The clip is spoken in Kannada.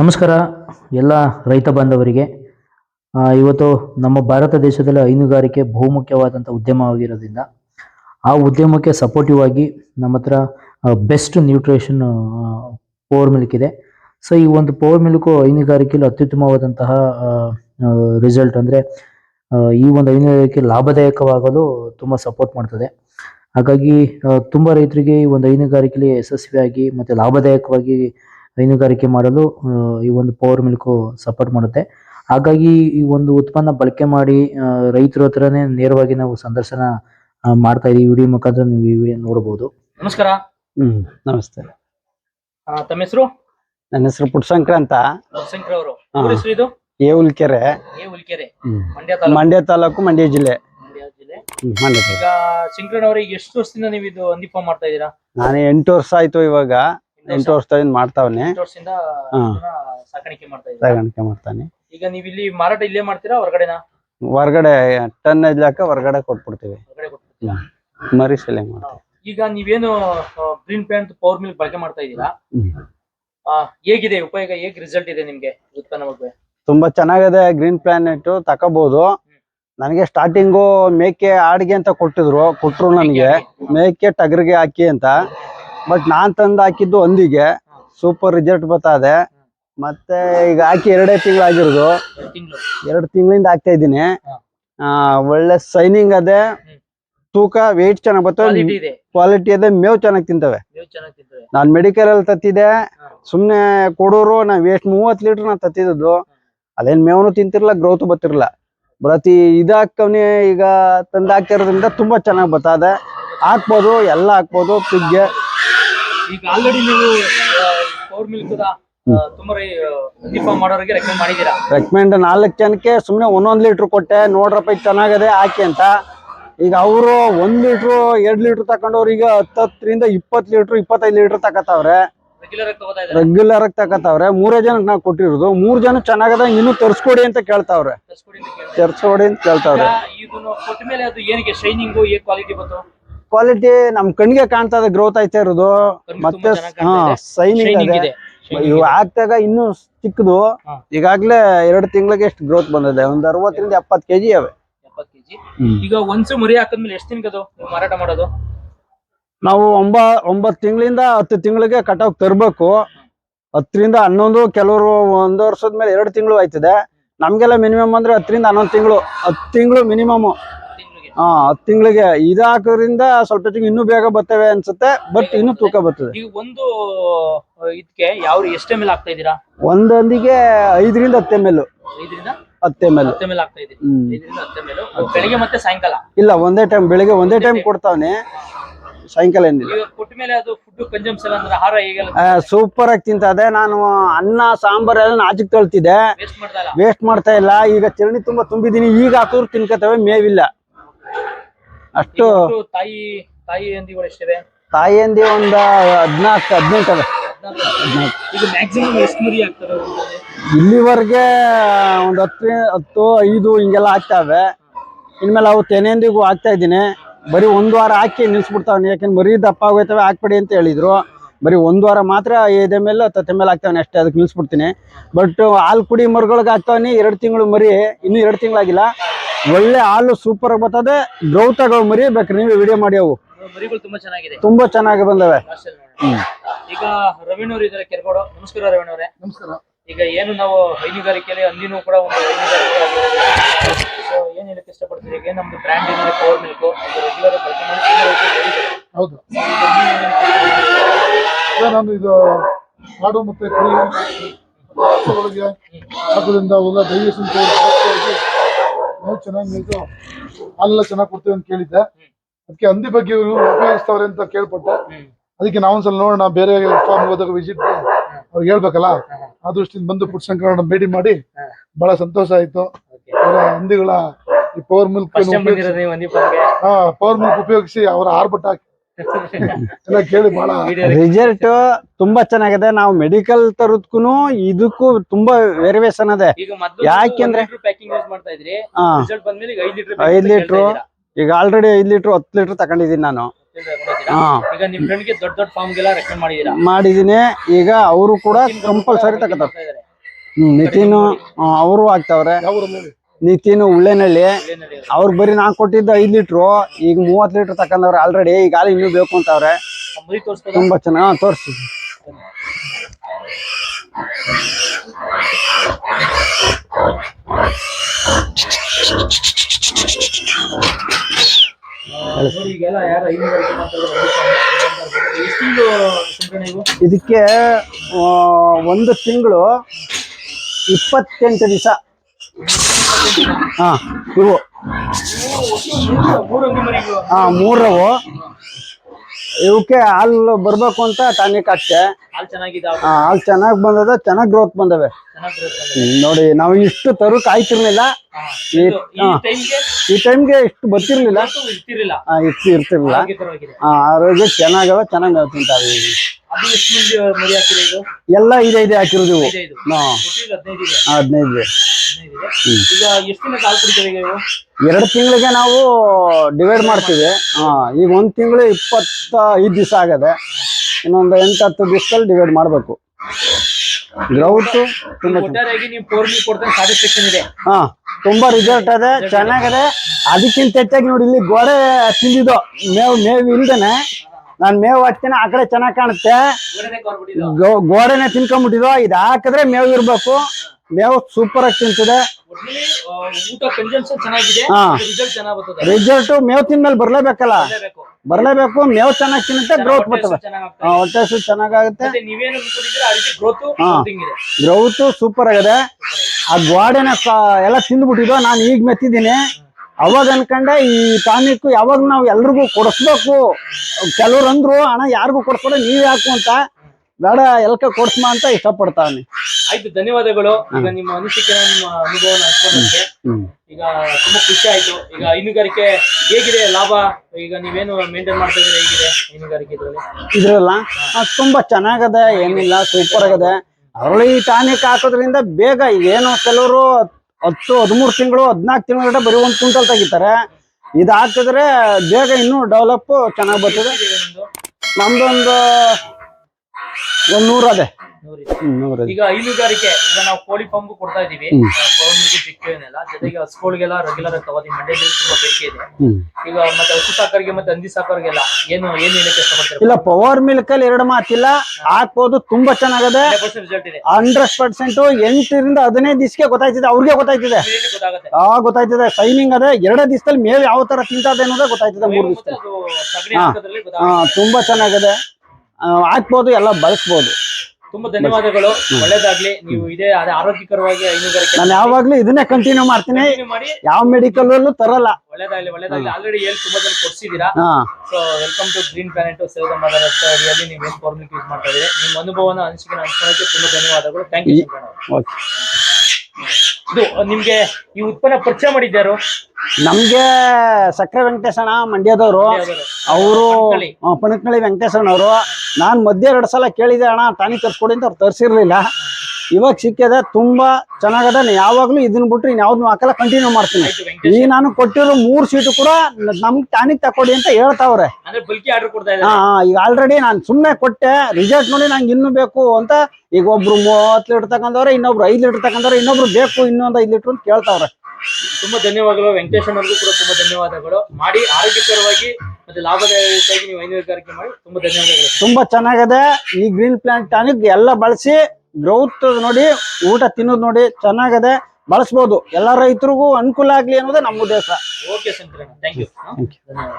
ನಮಸ್ಕಾರ ಎಲ್ಲ ರೈತ ಬಾಂಧವರಿಗೆ. ಇವತ್ತು ನಮ್ಮ ಭಾರತ ದೇಶದಲ್ಲಿ ಹೈನುಗಾರಿಕೆ ಬಹುಮುಖ್ಯವಾದಂಥ ಉದ್ಯಮವಾಗಿರೋದ್ರಿಂದ ಆ ಉದ್ಯಮಕ್ಕೆ ಸಪೋರ್ಟಿವ್ ಆಗಿ ನಮ್ಮ ಹತ್ರ ಬೆಸ್ಟ್ ನ್ಯೂಟ್ರಿಷನ್ ಪೋರ್ ಮಿಲ್ಕ್ ಇದೆ. ಸೊ ಈ ಒಂದು ಪವರ್ ಮಿಲ್ಕು ಹೈನುಗಾರಿಕೆಯಲ್ಲಿ ಅತ್ಯುತ್ತಮವಾದಂತಹ ರಿಸಲ್ಟ್ ಅಂದರೆ ಈ ಒಂದು ಹೈನುಗಾರಿಕೆ ಲಾಭದಾಯಕವಾಗಲು ತುಂಬ ಸಪೋರ್ಟ್ ಮಾಡ್ತದೆ. ಹಾಗಾಗಿ ತುಂಬ ರೈತರಿಗೆ ಈ ಒಂದು ಹೈನುಗಾರಿಕೆಯಲ್ಲಿ ಯಶಸ್ವಿಯಾಗಿ ಮತ್ತು ಲಾಭದಾಯಕವಾಗಿ ಹೈನುಗಾರಿಕೆ ಮಾಡಲು ಈ ಒಂದು ಪವರ್ ಮಿಲ್ಕು ಸಪೋರ್ಟ್ ಮಾಡುತ್ತೆ. ಹಾಗಾಗಿ ಈ ಒಂದು ಉತ್ಪನ್ನ ಬಳಕೆ ಮಾಡಿ ರೈತರ ಹತ್ರನೇ ನೇರವಾಗಿ ನಾವು ಸಂದರ್ಶನ ಮಾಡ್ತಾ ಇದೀವಿ. ವಿಡಿಯೋ ಮುಖಾಂತರ ನೀವು ಈ ವಿಡಿಯೋ ನೋಡಬಹುದು ನಮಸ್ಕಾರ. ಹ್ಮ್ ನಮಸ್ತೆ. ಆ, ತಮ್ಮ ಹೆಸರು? ನನ್ನ ಹೆಸರು ಪುಟ್ಸಂಕ್ರ ಅಂತ. ಶಂಕರ್ ಅವರು. ಹೆಸರು ಇದು? ಏವುಲ್ಕೆರೆ ಎ ಹುಲಿಕೆರೆ. ಮಂಡ್ಯ ತಾಲೂಕು? ಮಂಡ್ಯ ತಾಲೂಕು ಮಂಡ್ಯ ಜಿಲ್ಲೆ. ಮಂಡ್ಯ ಜಿಲ್ಲೆ. ಹ್ಮ್, ಮಂಡ್ಯ ಜಿಲ್ಲೆ. ಈಗ ಶಂಕರಣ್ಣ ಅವರಿಗೆ ಎಷ್ಟು ವರ್ಷದಿಂದ ನೀವು ಇದು ಹಂದಿ ಫಾರ್ಮ್ ಮಾಡ್ತಾ ಇದ್ದೀರಾ? ನಾನು ಎಂಟು ವರ್ಷ ಆಯ್ತು ಇವಾಗ. ಎಂಟು ವರ್ಷದಿಂದ ಮಾಡ್ತಾವನೆ. ಎಂಟು ವರ್ಷದಿಂದ ಹಾ. ಇದನ್ನ ಸಾಕಾಣಿಕೆ ಮಾಡ್ತಾ ಇದ್ದೀರಾ. ಸಾಗಾಣಿಕೆ ಮಾಡ್ತಾನೆ. ಈಗ ನೀವು ಇಲ್ಲಿ ಮಾರಾಟ ಇಲ್ಲೇ ಮಾಡ್ತೀರಾ ಹೊರಗಡೆನಾ? ಹೊರಗಡೆ ಟನ್ ಇದ್ಲಾಕ ಹೊರಗಡೆ ಕೊಟ್ಬಿಡ್ತೀವಿ. ಹೊರಗಡೆ ಕೊಟ್ಬಿಡ್ತೀರಾ? ಮರಿ ಸೆಲೆ ಮಾಡ್ತೀವಿ. ಈಗ ನೀವೇನು ಗ್ರೀನ್ ಪ್ಯಾಂಟ್ ಪವರ್ ಮಿಲ್ ಬಳಕೆ ಮಾಡ್ತಾ ಇದ್ದೀರಾ? ಹ್ಮ್. ಆ, ಹೇಗಿದೆ ಉಪಯೋಗ ಹೇಗ್ ರಿಸಲ್ಟ್ ಇದೆ ನಿಮ್ಗೆ ಉತ್ಪನ್ನ ಬಗ್ಗೆ ತುಂಬಾ ಚೆನ್ನಾಗಿದೆ ಗ್ರೀನ್ ಪ್ಲಾನೆಟ್ ತಕೋಬಹುದು ನನಗೆ ಸ್ಟಾರ್ಟಿಂಗು ಮೇಕೆ ಆಡಿಗೆ ಅಂತ ಕೊಟ್ಟಿದ್ರು ಕೊಟ್ರು ನನಗೆ. ಮೇಕೆ ಟಗರಿಗೆ ಹಾಕಿ ಅಂತ. ಬಟ್ ನಾನ್ ತಂದು ಹಾಕಿದ್ದು ಒಂದಿಗೆ. ಸೂಪರ್ ರಿಸಲ್ಟ್ ಬರ್ತದೆ. ಮತ್ತೆ ಈಗ ಹಾಕಿ ಎರಡೇ ತಿಂಗಳಾಗಿರೋದು ತಿಂಗಳು ಎರಡು ತಿಂಗಳಿಂದ ಹಾಕ್ತಾ ಇದ್ದೀನಿ. ಒಳ್ಳೆ ಸೈನಿಂಗ್ ಅದೇ. ತೂಕ ವೇಟ್ ಚೆನ್ನಾಗ್ ಬರ್ತವೆ. ಕ್ವಾಲಿಟಿ ಇದೆ. ಅದೇ. ಮೇವ್ ಚೆನ್ನಾಗಿ ತಿಂತವೆ. ನಾನ್ ಮೆಡಿಕಲ್ ಅಲ್ಲಿ ತತ್ತಿದೆ ಸುಮ್ಮನೆ ಸುಮ್ನೆ ಕೊಡೋರು ನಾ ವೇಸ್ಟ್ ಮೂವತ್ ಲೀಟರ್ ನಾ ತತ್ತಿದ್ದು ಅದೇನ್ ಮೇವನು ತಿಂತಿರ್ಲ ಗ್ರೋತ್ ಬರ್ತಿರ್ಲ ಪ್ರತಿ ಇದಾಕವನೇ ಈಗ ತಂದು ಹಾಕಿರೋದ್ರಿಂದ ತುಂಬಾ ಚೆನ್ನಾಗ್ ಬರ್ತದೆ. ಹಾಕ್ಬೋದು ಎಲ್ಲ ಹಾಕ್ಬೋದು ಪಿಗ್ಗೆ ಈಗ ಆಲ್ರೆಡಿ ನೀವು ಪವರ್ ಮಿಲ್ಕ್ ತುಂಬಾ ರೈ- ಹಂದಿ ಮಾಡೋರಿಗೆ ರೆಕಮೆಂಡ್ ಮಾಡಿದ್ದೀರಾ? ರೆಕಮೆಂಡ್ ನಾಲ್ಕು ಜನಕ್ಕೆ ಸುಮ್ನೆ ಒಂದೊಂದ್ ಲೀಟರ್ ಕೊಟ್ಟೆ ನೋಡ್ರಪ್ಪ ಇದು ಚೆನ್ನಾಗದೆ ಹಾಕಿ ಅಂತ. ಈಗ ಅವರು ಒಂದ್ ಲೀಟರ್ ಎರಡ್ ಲೀಟರ್ ತಕೊಂಡವ್ರು ಈಗ ಹತ್ತರಿಂದ ಇಪ್ಪತ್ ಲೀಟರ್ ಇಪ್ಪತ್ತೈದು ಲೀಟರ್ ತಕತಾವ್ರೆ ರೆಗ್ಯುಲರ್ ಆಗಿ ತಗೋತಾ ಇದ್ದಾರೆ? ರೆಗ್ಯುಲರ್ ಆಗಿ ತಕತಾವ್ರೆ ಮೂರೇ ಜನಕ್ಕೆ ನಾವು ಕೊಟ್ಟಿರೋದು. ಮೂರ್ ಜನ ಚೆನ್ನಾಗದ ಇನ್ನು ತರ್ಸ್ಕೊಡಿ ಅಂತ ಕೇಳ್ತಾವ್ರೆ. ತರ್ಸ್ಕೊಡಿ ಅಂತ ಕೇಳ್ತಾವ್ರೆ. ಶೈನಿಂಗು ಕ್ವಾಲಿಟಿ ಬಂತು? ಕ್ವಾಲಿಟಿ ನಮ್ ಕಣ್ಣಿಗೆ ಕಾಣ್ತಾ ಇದೆ ಗ್ರೋತ್ ಆಯ್ತಾ ಇರೋದು. ಮತ್ತೆ ಹಾ. ಸೈನಿಂಗ್ ಇದೆ. ಇವು. ಹಾಕ್ದಾಗ ಇನ್ನೂ ಚಿಕ್ಕದು. ಈಗಾಗ್ಲೇ ಎರಡು ತಿಂಗಳಿಗೆ ಎಷ್ಟು ಗ್ರೋತ್ ಬಂದಿದೆ. ಒಂದ್ ಅರವತ್ತರಿಂದ ಎಪ್ಪತ್ತು ಕೆಜಿ ಅವೆ 70 ಕೆಜಿ. ಈಗ ಒಂದ್ಸು ಮರಿ ಹಾಕಿದ್ಮೇಲೆ ಎಷ್ಟು ತಿಂಗದು ಮಾರಾಟ ಮಾಡೋದು? ನಾವು ಒಂಬ ಒಂಬತ್ತು ತಿಂಗಳಿಂದ ಹತ್ತು ತಿಂಗಳಿಗೆ ಕಟಾವ್ ತರಬೇಕು. ಹತ್ತರಿಂದ ಹನ್ನೊಂದು ಕೆಲವರು ಒಂದು ವರ್ಷದ ಮೇಲೆ ಎರಡು ತಿಂಗಳು ಆಯ್ತದೆ. ನಮ್ಗೆಲ್ಲ ಮಿನಿಮಮ್ ಅಂದ್ರೆ ಹತ್ತರಿಂದ ಹನ್ನೊಂದು ತಿಂಗಳು. ಹತ್ತು ತಿಂಗಳು ಮಿನಿಮಮ್ ಹಾ ಹತ್ತು ತಿಂಗಳಿಗೆ ಇದು ಹಾಕೋದ್ರಿಂದ ಸ್ವಲ್ಪ ಹೊತ್ತಿಗೆ ಇನ್ನೂ ಬೇಗ ಬರ್ತವೆ ಅನ್ಸುತ್ತೆ ಬಟ್ ಇನ್ನೂ ತೂಕ ಬರ್ತದೆ. ಈಗ ಒಂದು ಇದಕ್ಕೆ ಯಾವ ಎಷ್ಟು ಎಂ ಎಲ್ ಆಗ್ತಾ ಇದ್ದೀರಾ? ಒಂದೊಂದಿಗೆ ಐದರಿಂದ ಹತ್ತು ಎಂ ಎಲ್ ಐದರಿಂದ ಹತ್ತು ಎಂ ಎಲ್ ಹತ್ತು ಎಂ ಎಲ್ ಆಗ್ತಾ ಇದೆ. ಹ್ಮ್. ಐದರಿಂದ ಹತ್ತು ಎಂ ಎಲ್ ಬೆಳಿಗ್ಗೆ ಮತ್ತೆ ಸಾಯಂಕಾಲ? ಇಲ್ಲ ಒಂದೇ ಟೈಮ್ ಬೆಳಿಗ್ಗೆ ಒಂದೇ ಟೈಮ್ ಕೊಡ್ತಾವನೆ. ಸಾಯಂಕಾಲ ಏನಿಲ್ಲ. ಈಗ ಕೊಟ್ಟ ಮೇಲೆ ಅದು ಫುಡ್ ಕಂಜಮ್ಸ್ ಅಂದ್ರೆ ಆಹಾರ ಹೇಗೆಲ್ಲ ಸೂಪರ್ ಆಗಿ ತಿಂತದೆ. ನಾನು ಅನ್ನ ಸಾಂಬಾರ್ ಎಲ್ಲ ನಾಚಿಕ್ ತೊಳ್ತಿದ್ದೆ. ವೇಸ್ಟ್ ಮಾಡ್ತಾ ಇಲ್ಲ? ವೇಸ್ಟ್ ಮಾಡ್ತಾ ಇಲ್ಲ. ಈಗ ಚರಣಿ ತುಂಬಾ ತುಂಬಿದೀನಿ ಈಗ ಹಾಕಿದ್ರು ತಿನ್ಕೋತವೆ ಮೇವಿಲ್ಲ. ಅಷ್ಟು ತಾಯಿ ತಾಯಿ ಹಂದಿಗಳು ಎಷ್ಟಿವೆ ತಾಯಿಯಂದಿ ಒಂದ ಹದ್ನಾಲ್ಕು ಹದಿನೆಂಟು ಮ್ಯಾಕ್ಸಿಮಮ್ ಎಷ್ಟು ಮರಿ ಒಂದ್ರಲ್ಲಿ? ಇಲ್ಲಿವರೆಗೆ ಒಂದ್ ಹತ್ತು ಹತ್ತು ಐದು ಹಿಂಗೆಲ್ಲ ಆಗ್ತಾವೆ. ಇನ್ಮೇಲೆ ಅವು ತೆನೆಂದಿಗೂ ಹಾಕ್ತಾ ಇದ್ದೀನಿ. ಬರೀ ಒಂದ್ ವಾರ ಹಾಕಿ ನಿಲ್ಸ್ಬಿಡ್ತಾವೆ ಯಾಕಂದ್ರೆ ಮರಿ ದಪ್ಪ ಆಗೋಯ್ತವೆ ಹಾಕ್ಬೇಡಿ ಅಂತ ಹೇಳಿದ್ರು. ಬರೀ ಒಂದ್ ವಾರ ಮಾತ್ರ ಎದೆ ಮೇಲೆ ತತ್ತೆ ಮೇಲೆ ಹಾಕ್ತಾವನೆ ಅಷ್ಟೇ ಅದಕ್ಕೆ ನಿಲ್ಸ್ಬಿಡ್ತೀನಿ. ಬಟ್ ಹಾಲು ಕುಡಿ ಮರುಗಳಿಗೆ ಹಾಕ್ತಾವನಿ ಎರಡು ತಿಂಗಳು ಮರಿ ಇನ್ನೂ ಎರಡು ತಿಂಗಳಾಗಿಲ್ಲ. ಒಳ್ಳೆ ಹಾಲು ಸೂಪರ್ ಆಗಿ ಬರ್ತದೆ. ಗ್ರೌತ್ ಆಗೋ ಮರಿ ಬೇಕ್ರಿ ನೀವು ವಿಡಿಯೋ ಮಾಡಿ ಅವು. ಮರಿಗಳು ತುಂಬಾ ಚೆನ್ನಾಗಿದೆ. ತುಂಬಾ ಚೆನ್ನಾಗಿ ಬಂದವೆ. ಈಗ ರವೀಣವ್ರು ಇದಾರೆ ಕೆರಗೋಡು. ನಮಸ್ಕಾರ ರವೀಣವ್ರೆ ನಮಸ್ಕಾರ. ಈಗ ಏನು ನಾವು ಹೈನುಗಾರಿಕೆಯಲ್ಲಿ ಅಂದಿನೂ ಕೂಡ ಒಂದು ಹೈನುಗಾರಿಕೆ ಸೊ ಏನ್ ಹೇಳಕ್ ಇಷ್ಟಪಡ್ತೀವಿ ಈಗ ನಮ್ದು ಬ್ರ್ಯಾಂಡ್ ಏನಿದೆ? Power Milk. ಹೌದು. ನಾನು ಇದು ಆಡು ಮತ್ತೆ ಕುರಿ ಹಸುಗಳಿಗೆ ಅದರಿಂದ ಡೈಜೆಷನ್ ನಾವು ಚೆನ್ನಾಗಿ ನಿಲ್ತು ಹಾಲೆಲ್ಲ ಚೆನ್ನಾಗಿ ಕೊಡ್ತೀವಿ ಅಂತ ಕೇಳಿದ್ದೆ. ಅದಕ್ಕೆ ಹಂದಿ ಬಗ್ಗೆ ಇವರು ಉಪಯೋಗಿಸ್ತಾವ್ರೆ ಅಂತ ಕೇಳ್ಪಟ್ಟೆ. ಅದಕ್ಕೆ ನಾವೊಂದ್ಸಲ ನೋಡೋಣ ಬೇರೆ ಫಾರ್ಮ್ ಹೋದಾಗ ವಿಸಿಟ್ ಅವ್ರಿಗೆ ಹೇಳ್ಬೇಕಲ್ಲ? ಆ ದೃಷ್ಟಿಯಿಂದ ಬಂದು ಪುಟ್ಸಂಕರಣ ಭೇಟಿ ಮಾಡಿ ಬಹಳ ಸಂತೋಷ ಆಯ್ತು. ಅವರ ಹಂದಿಗಳ ಈ ಪವರ್ ಮಿಲ್ಕ್ ಪವರ್ ಮಿಲ್ಕ್ ಉಪಯೋಗಿಸಿ ಅವರ ಆರ್ಭಟ ಹಾಕಿ ಕೇಳಿ ಬಹಳ ವಿಡಿಯೋ ರಿಸಲ್ಟ್ ತುಂಬಾ ಚೆನ್ನಾಗಿದೆ. ನಾವು ಮೆಡಿಕಲ್ ತರದ್ಕುನು ಇದಕ್ಕೂ ತುಂಬಾ ವೇರಿಯೇಷನ್ ಅದೇ. ಯಾಕೆಂದ್ರೆ- ಐದು ಲೀಟರ್ ಈಗ ಆಲ್ರೆಡಿ ಐದ್ ಲೀಟರ್ ಹತ್ತು ಲೀಟರ್ ತಗೊಂಡಿದ್ದೀನಿ ನಾನು. ಮಾಡಿದೀನಿ ಈಗ ಅವರು ಕೂಡ ಕಂಪಲ್ಸರಿ ತಗೋತಾರೆ. ನಿತಿನ್ ಅವರು ಆಗ್ತಾವ್ರೆ? ನಿತಿನ್ ಉಳ್ಳೆನಳ್ಳಿ. ಏನಲ್ಲಿ ಅವ್ರಿಗೆ ಬರೀ ನಾನ್ ಕೊಟ್ಟಿದ್ದು ಐದ್ ಲೀಟ್ರು, ಈಗ ಮೂವತ್ ಲೀಟರ್ ತಕೊಂಡವ್ರೆ ಆಲ್ರೆಡಿ ಈಗ ಹಾಲು ಇನ್ನೂ ಬೇಕು ಅಂತವ್ರೆ. ತುಂಬಾ ಚೆನ್ನಾಗಿ ತೋರಿಸಿ ಇದಕ್ಕೆ ಒಂದು ತಿಂಗಳು ಇಪ್ಪತ್ತೆಂಟು ದಿವಸ. ಹಾ ಇವು. ಹಾ ಮೂರವು. ಇವಕ್ಕೆ ಹಾಲು ಬರ್ಬೇಕು ಅಂತ ಟಾನಿಕ್ ಹಾಕ್ತೆ. ಆ, ಹಾಲು ಚೆನ್ನಾಗಿ ಬಂದದ ಚೆನ್ನಾಗಿ ಗ್ರೋತ್ ಬಂದವೆ. ನೋಡಿ ನಾವು ಇಷ್ಟು ತರಕ್ ಆಯ್ತಿರ್ಲಿಲ್ಲ. ಈ ಟೈಮ್ಗೆ ಇಷ್ಟು ಬರ್ತಿರ್ಲಿಲ್ಲ. ಇರ್ತಿರ್ಲಿಲ್ಲ. ಇಷ್ಟು ಇರ್ತಿರ್ಲಿಲ್ಲ. ಆರೋಗ್ಯಕರವಾಗಿದೆ ಆರೋಗ್ಯ ಚೆನ್ನಾಗವ ಚೆನ್ನಾಗಿ ತಿಂತಾವೆ ಈಗ. ಅದು ಎಷ್ಟು ಮಂದಿ ಮರಿ ಹಾಕಿದೆ ಇದು ಎಲ್ಲ ಇದೆ ಇದೆ ಹಾಕಿರೋದು ಇವು. ಹಾ. ಒಟ್ಟಿಗೆ ಹದಿನೈದು ಇದೆ. ಹದಿನೈದು ಇದೆ. ಹದಿನೈದು ಇದೆ. ಈಗ ಎಷ್ಟು ದಿನ ಹಾಲು ಕುಡಿತವೆ ಈಗ ಇವು ಎರಡು ತಿಂಗಳಿಗೆ ನಾವು ಡಿವೈಡ್ ಮಾಡ್ತೀವಿ. ಹಾ ಈಗ ಒಂದ್ ತಿಂಗಳು ಇಪ್ಪತ್ತ ಐದು ದಿವಸ ಆಗದೆ ಇನ್ನೊಂದು ಎಂಟು ಹತ್ತು ದಿವಸದಲ್ಲಿ ಡಿವೈಡ್ ಮಾಡಬೇಕು. ಗ್ರೌಟ್ ತುಂಬಾ ಒಟ್ಟಾರೆಯಾಗಿ ನೀವು ಫೋರ್ ಮೀಲ್ ಕೊಡ್ತಾನೆ ಸ್ಯಾಟಿಸ್ಫ್ಯಾಕ್ಷನ್ ಇದೆ. ಹಾ. ತುಂಬಾ ರಿಸಲ್ಟ್ ಅದೆ ಚೆನ್ನಾಗದೆ. ಅದಕ್ಕಿಂತ ಹೆಚ್ಚಾಗಿ ನೋಡಿ ಇಲ್ಲಿ ಗೋಡೆ ತಿಂದಿದ್ದು. ಮೇವು ಮೇವು ಇಲ್ದೇನೆ. ನಾನು ಮೇವು ಹಾಕ್ತೇನೆ ಆ ಕಡೆ ಚೆನ್ನಾಗಿ ಕಾಣುತ್ತೆ. ಗೋಡೆನೇ ತಿನ್ಕೊಂಡ್ಬಿಟ್ಟಿದ್ವು ಇದು ಹಾಕಿದ್ರೆ ಮೇವು ಇರ್ಬೇಕು. ಮೇವು ಸೂಪರ್ ಆಗಿ ತಿಂತದೆ. ರಿಸಲ್ಟ್ ಮೇವು ತಿಂದ್ಮೇಲೆ ಬರ್ಲೇಬೇಕಲ್ಲ? ಬೇಕು ಬರ್ಲೇಬೇಕು. ಮೇವು ಚೆನ್ನಾಗಿ ತಿನ್ನುತ್ತೆ ಗ್ರೋತ್ ಬರ್ತದೆ. ಹೊಟ್ಟೆ ಹಸು ಚೆನ್ನಾಗಾಗುತ್ತೆ ಗ್ರೌತ್ ಸೂಪರ್ ಆಗಿದೆ. ಆ ಗೋಡೆನ ಎಲ್ಲ ತಿಂದ್ಬಿಟ್ಟಿದ್ವು ನಾನು ಈಗ ಮೆತ್ತಿದ್ದೀನಿ. ಅವಾಗ ಅನ್ಕಂಡೆ ಈ ಟಾನಿಕ್ ಯಾವಾಗ ನಾವು ಎಲ್ರಿಗೂ ಕೊಡಿಸ್ಬೇಕು. ಕೆಲವ್ರು ಅಂದ್ರು ಅಣ್ಣ ಯಾರಿಗೂ ಕೊಡ್ಸ್ಬೇಡ ನೀವ್ ಯಾಕು ಅಂತ. ಬೇಡ ಎಲ್ಕ ಕೊಡ್ಸ್ಮಾ ಅಂತ ಇಷ್ಟಪಡ್ತಾನೆ. ಆಯ್ತು ಧನ್ಯವಾದಗಳು. ಈಗ ನಿಮ್ಮ ಅನಿಸಿಕೆ ನಿಮ್ಮ ಅನುಭವ ಈಗ ತುಂಬಾ ಖುಷಿ ಆಯ್ತು. ಈಗ ಹೈನುಗಾರಿಕೆ ಹೇಗಿದೆ ಲಾಭ? ಈಗ ನೀವೇನು ಮೇಂಟೈನ್ ಮಾಡ್ತಾ ಇದ್ರೆ ಹೇಗಿದೆ ಹೈನುಗಾರಿಕೆ ಇದ್ರಲ್ಲಿ? ಇದ್ರಲ್ಲ? ತುಂಬಾ ಚೆನ್ನಾಗದೆ ಏನಿಲ್ಲ ಸೂಪರ್ ಆಗದೆ. ಈ ಟಾನಿಕ್ ಹಾಕೋದ್ರಿಂದ ಬೇಗ ಏನು ಕೆಲವರು ಹತ್ತು, ಹದಿಮೂರು ತಿಂಗಳು, ಹದಿನಾಲ್ಕು ತಿಂಗಳ ಬರೀ ಒಂದು ಕುಂಟಲ್ ತೆಗಿತಾರೆ. ಇದು ಹಾಕಿದ್ರೆ ಬೇಗ ಇನ್ನೂ ಡೆವಲಪ್ ಚೆನ್ನಾಗಿ ಬರ್ತದೆ. ನಮ್ದೊಂದು ಒಂದು ನೂರು ಅದೇ. ಈಗ ಹೈನುಗಾರಿಕೆ ಈಗ ನಾವು ಕೋಳಿ ಫಾರ್ಮ್ಗೂ ಕೊಡ್ತಾ ಇದೀವಿ ಜೊತೆಗೆ ಹಸುಗಳಿಗೆಲ್ಲ ರೆಗ್ಯುಲರ್ ಆಗಿ ತಗೋತೀವಿ. ಮಂಡ್ಯದಲ್ಲಿ ತುಂಬಾ ಬೇಡಿಕೆ ಇದೆ. ಈಗ ಮತ್ತೆ ಹಸು ಸಾಕರಿಗೆ ಮತ್ತೆ ಹಂದಿ ಸಾಕೋರಿಗೆಲ್ಲ ಏನು ಏನು ಹೇಳಕ್ಕೆ ಇಷ್ಟಪಡ್ತಾರೆ? ಇಲ್ಲ ಪವರ್ ಮಿಲ್ಕ್ ಅಲ್ಲಿ ಎರಡು ಮಾತಿಲ್ಲ. ಹಾಕ್ಬೋದು ತುಂಬಾ ಚೆನ್ನಾಗದೆ. ರಿಸಲ್ಟ್ ಇದೆ. ಹಂಡ್ರೆಡ್ ಪರ್ಸೆಂಟ್ ಎಂಟರಿಂದ ಹದಿನೈದು ದಿವಸಕ್ಕೆ ಗೊತ್ತಾಯ್ತಿದೆ. ಅವ್ರಿಗೆ ಗೊತ್ತಾಯ್ತಿದೆ. ಗೊತ್ತಾಗುತ್ತೆ. ಆ ಗೊತ್ತಾಯ್ತಿದೆ. ಟೈಮಿಂಗ್ ಅದೇ. ಎರಡೇ ದಿವಸದಲ್ಲಿ ಮೇಲೆ ಯಾವ ತರ ತಿಂತದೆ ಅನ್ನೋದೇ ಗೊತ್ತಾಯ್ತಿದೆ ಮೂರು ಮತ್ತೆ ದಿವಸ ಹಾ. ಹಾಕೋದ್ರಲ್ಲಿ ಹಾ. ಗೊತ್ತಾಗುತ್ತೆ. ತುಂಬಾ ಚೆನ್ನಾಗಿದೆ. ಹಾಕ್ಬೋದು ಎಲ್ಲ ಬಳಸ್ಬೋದು. ತುಂಬಾ ಧನ್ಯವಾದಗಳು. ಒಳ್ಳೇದಾಗ್ಲಿ. ನೀವು ಇದೇ ಅದೇ ಆರೋಗ್ಯಕರವಾಗಿ ಹೈನುಗಾರಿಕೆ ನಾನು ಯಾವಾಗ್ಲೂ ಇದನ್ನೇ ಕಂಟಿನ್ಯೂ ಮಾಡ್ತೀನಿ. Continue ಮಾಡಿ. ಯಾವ ಮೆಡಿಕಲ್ ಅಲ್ಲೂ ತರಲ್ಲ. ಒಳ್ಳೇದಾಗ್ಲಿ ಒಳ್ಳೇದಾಗ್ಲಿ. ಆಲ್ರೆಡಿ ಏನ್ ತುಂಬಾ ಜನ ಕೊಡ್ಸಿದೀರಾ ಹಾ. So welcome to Green Planet Save ಅಡಿಯಲ್ಲಿ ನೀವು ಏನ್ ಫಾರ್ಮಿಕ್ ಯೂಸ್ ಮಾಡ್ತಾ ಇದ್ದೀರಿ. ನಿಮ್ಮ ಅನುಭವನ ಅನಿಸಿಕೆ ಅನ್ಸ್ಕೊಳಕ್ಕೆ ತುಂಬಾ ಧನ್ಯವಾದಗಳು. Thank you okay. ಇದು ನಿಮ್ಗೆ ಈ ಉತ್ಪನ್ನ ಪರಿಚಯ ಮಾಡಿದ್ಯಾರು ನಮ್ಗೆ ಸಕ್ಕರೆ ವೆಂಕಟೇಶಣ್ಣ ಮಂಡ್ಯದವರು. ಅವರು ಪಣಕಳ್ಳಿ. ವೆಂಕಟೇಶಣ್ಣ ವೆಂಕಟೇಶಣ್ಣವರು. ನಾನ್ ಮಧ್ಯ ಎರಡು ಸಲ ಕೇಳಿದೆ ಅಣ್ಣ ಟಾನಿಕ್ ತರ್ಸ್ಕೊಡಿ ಅಂತ ಅವ್ರು ತರ್ಸಿರ್ಲಿಲ್ಲ. ಇವಾಗ ಸಿಕ್ಕಿದೆ ತುಂಬಾ ಚೆನ್ನಾಗದ ಯಾವಾಗ್ಲೂ ಇದನ್ನ ಬಿಟ್ರೆ ಯಾವ್ದು ಹಾಕಲ್ಲ ಕಂಟಿನ್ಯೂ ಮಾಡ್ತೀನಿ. ಈ ನಾನು ಕೊಟ್ಟಿರೋ ಮೂರ್ ಸೀಟು ಕೂಡ ನಮ್ಗೆ ಟಾನಿಕ್ ತಕೊಡಿ ಅಂತ ಹೇಳ್ತಾವ್ರೆ. ಹಾ ಈಗ ಆಲ್ರೆಡಿ ನಾನು ಸುಮ್ಮನೆ ಕೊಟ್ಟೆ ರಿಸಲ್ಟ್ ನೋಡಿ ನಂಗೆ ಇನ್ನು ಬೇಕು ಅಂತ ಈಗ ಒಬ್ರು ಮೂವತ್ತು ಲೀಟರ್ ತಗೊಂಡವ್ರೆ ಇನ್ನೊಬ್ರು ಐದು ಲೀಟರ್ ತಗೊಂಡವ್ರೆ ಇನ್ನೊಬ್ರು ಬೇಕು ಇನ್ನೊಂದು ಐದು ಲೀಟರ್ ಅಂತ ಕೇಳ್ತಾವ್ರೆ. ತುಂಬಾ ಧನ್ಯವಾದಗಳು ವೆಂಕಟೇಶ್ ಅವ್ರಿಗೂ ಕೂಡ ತುಂಬಾ ಧನ್ಯವಾದಗಳು. ಮಾಡಿ ಆರೋಗ್ಯಕರವಾಗಿ ಮತ್ತೆ ಲಾಭದಾಯಕವಾಗಿ ನೀವು ಹೈನುಗಾರಿಕೆ ಮಾಡಿ ತುಂಬಾ ಧನ್ಯವಾದಗಳು. ತುಂಬಾ ಚೆನ್ನಾಗಿದೆ. ಈ ಗ್ರೀನ್ ಪ್ಲಾಂಟ್ ಟಾನಿಕ್ ಎಲ್ಲ ಬಳಸಿ ಗ್ರೌತ್ ನೋಡಿ ಊಟ ತಿನ್ನೋದ್ ನೋಡಿ ಚೆನ್ನಾಗಿದೆ. ಬಳಸ್ಬೋದು. ಎಲ್ಲ ರೈತರಿಗೂ ಅನುಕೂಲ ಆಗ್ಲಿ ಅನ್ನೋದೇ ನಮ್ಮ ಉದ್ದೇಶ. ಓಕೆ ಸಂಕರಣ ಥ್ಯಾಂಕ್ ಯು ಧನ್ಯವಾದ